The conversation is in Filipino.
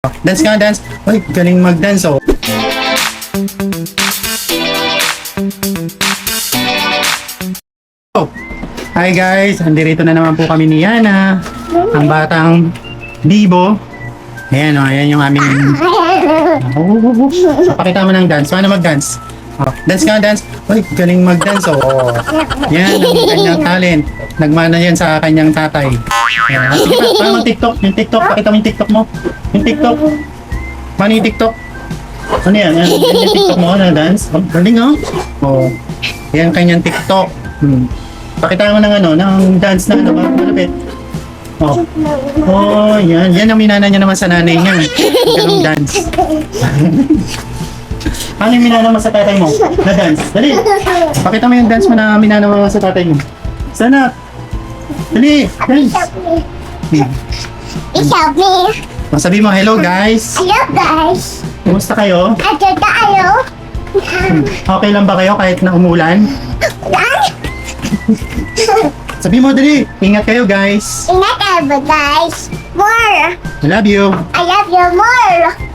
Dance ka, dance. Uy, galing mag-dance oh. Oh. Hi guys, andirito na naman po kami ni Yana, ang batang Bibo. Ayan o, ayan yung aming... Oh, pakita mo ng dance. Paano mag-dance? Oh, dance ka, dance. Uy, galing mag-dance oh. Yan, ang kanyang talent. Nagmana yan sa kanyang tatay. Ayan. Ah, Sige pa, mag-tiktok? Yung tiktok, pakita mo yung tiktok mo. Yung tiktok. Paano yung tiktok? Ano yan? Yan, yan yung tiktok mo na dance? Oh, galing oh. Oh. Yan ang kanyang tiktok. Hmm. Pakita mo ng ano, ng dance na ano, malapit. Oh. Oh, yan. Yan ang minana niya naman sa nanay niya. Ganong dance. Paano yung minana mo sa tatay mo? Na dance. Dali. Pakita mo yung dance mo na minana mo sa tatay mo. Sana. Dali. Dance. Isaw me. Oh, Sabi mo, hello guys. Hello guys. Kumusta kayo? Ito tayo. Okay lang ba kayo kahit na umulan? Sabi mo, dali. Ingat kayo guys. Ingat kayo guys. More. I love you. I love you more.